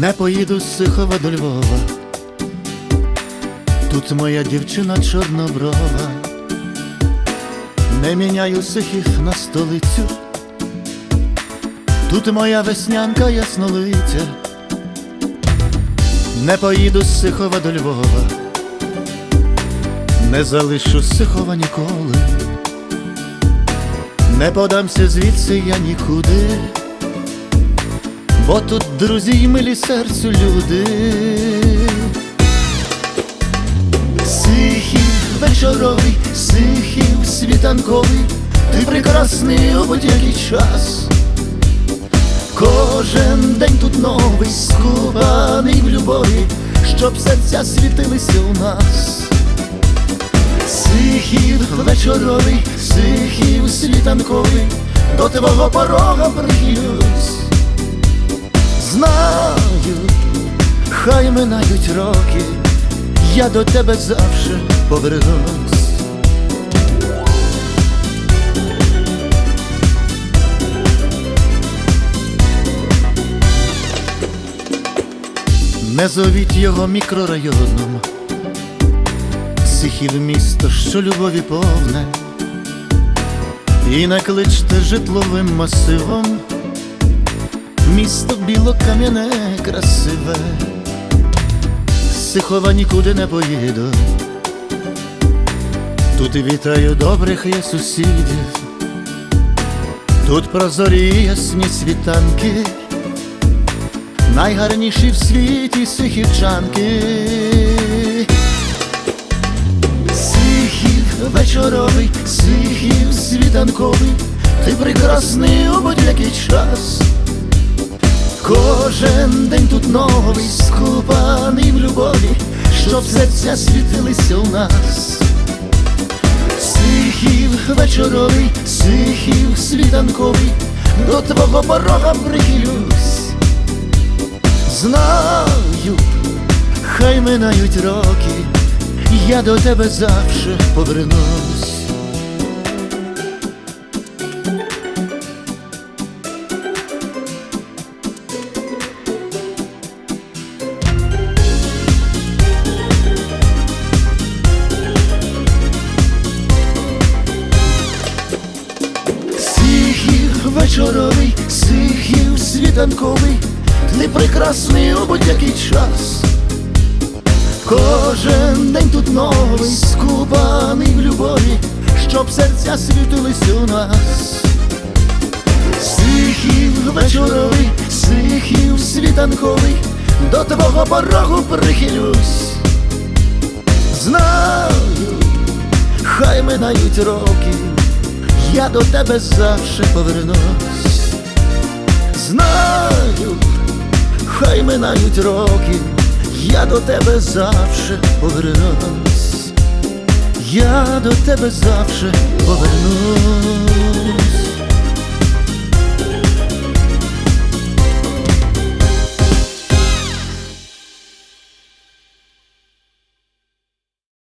Не поїду з Сихова до Львова. Тут моя дівчина чорноброва. Не міняю сихів на столицю. Тут моя веснянка яснолиця. Не поїду з Сихова до Львова. Не залишу Сихова ніколи. Не подамся звідси я нікуди. Бо тут друзі й милі серцю люди. Сихів вечоровий, сихів світанковий, ти прекрасний у будь-який час. Кожен день тут новий, скупаний в любові, щоб серця світилися у нас. Сихів вечоровий, сихів світанковий, до твого порога прихилюсь. Знаю, хай минають роки, я до тебе завжди повернусь. Не зовіть його мікрорайоном, Сихів місто, що любові повне, і не кличте житловим масивом, місто білокам'яне красиве, Сихова нікуди не поїду. Тут вітаю добрих я сусідів, тут прозорі ясні світанки, найгарніші в світі сихівчанки. Сихів вечоровий, сихів світанковий, ти прекрасний у будь-який час. Кожен день тут новий, скупаний в любові, щоб серця світилися у нас. Сихів вечоровий, сихів світанковий, до твого порога прихилюсь. Знаю, хай минають роки, я до тебе завжди повернусь. Сихів вечоровий, сихів світанковий, ти прекрасний у будь-який час. Кожен день тут новий, скупаний в любові, щоб серця світились у нас. Сихів вечоровий, сихів світанковий, до твого порогу прихилюсь. Знаю, хай минають роки, я до тебе завжди повернусь. Знаю, хай минають роки, я до тебе завжди повернусь. Я до тебе завжди повернусь.